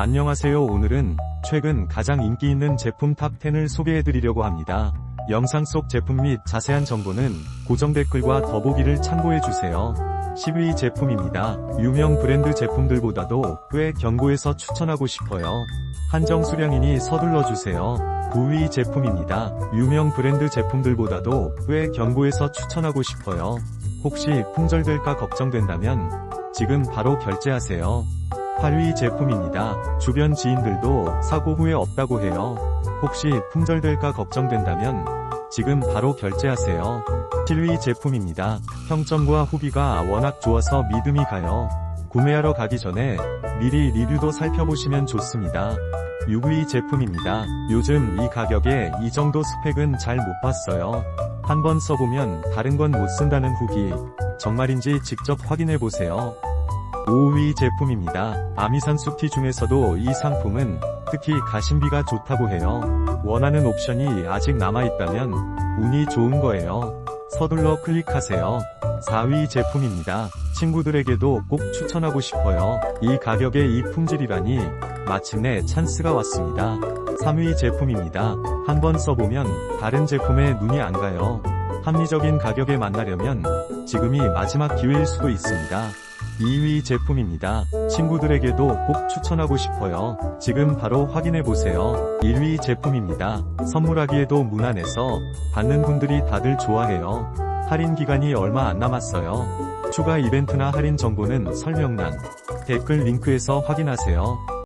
안녕하세요 오늘은 최근 가장 인기 있는 제품 탑10을 소개해드리려고 합니다. 영상 속 제품 및 자세한 정보는 고정 댓글과 더보기를 참고해주세요. 10위 제품입니다. 유명 브랜드 제품들보다도 꽤 견고해서 추천하고 싶어요. 한정 수량이니 서둘러주세요. 9위 제품입니다. 유명 브랜드 제품들보다도 꽤 견고해서 추천하고 싶어요. 혹시 품절될까 걱정된다면 지금 바로 결제하세요. 8위 제품입니다. 주변 지인들도 사고 후에 없다고 해요. 혹시 품절될까 걱정된다면 지금 바로 결제하세요. 7위 제품입니다. 평점과 후기가 워낙 좋아서 믿음이 가요. 구매하러 가기 전에 미리 리뷰도 살펴보시면 좋습니다. 6위 제품입니다. 요즘 이 가격에 이 정도 스펙은 잘 못 봤어요. 한번 써보면 다른 건 못 쓴다는 후기 정말인지 직접 확인해보세요. 5위 제품입니다. 아미산 숲티 중에서도 이 상품은 특히 가심비가 좋다고 해요. 원하는 옵션이 아직 남아있다면 운이 좋은 거예요. 서둘러 클릭하세요. 4위 제품입니다. 친구들에게도 꼭 추천하고 싶어요. 이 가격에 이 품질이라니 마침내 찬스가 왔습니다. 3위 제품입니다. 한번 써보면 다른 제품에 눈이 안 가요. 합리적인 가격에 만나려면 지금이 마지막 기회일 수도 있습니다. 2위 제품입니다. 친구들에게도 꼭 추천하고 싶어요. 지금 바로 확인해보세요. 1위 제품입니다. 선물하기에도 무난해서 받는 분들이 다들 좋아해요. 할인 기간이 얼마 안 남았어요. 추가 이벤트나 할인 정보는 설명란, 댓글 링크에서 확인하세요.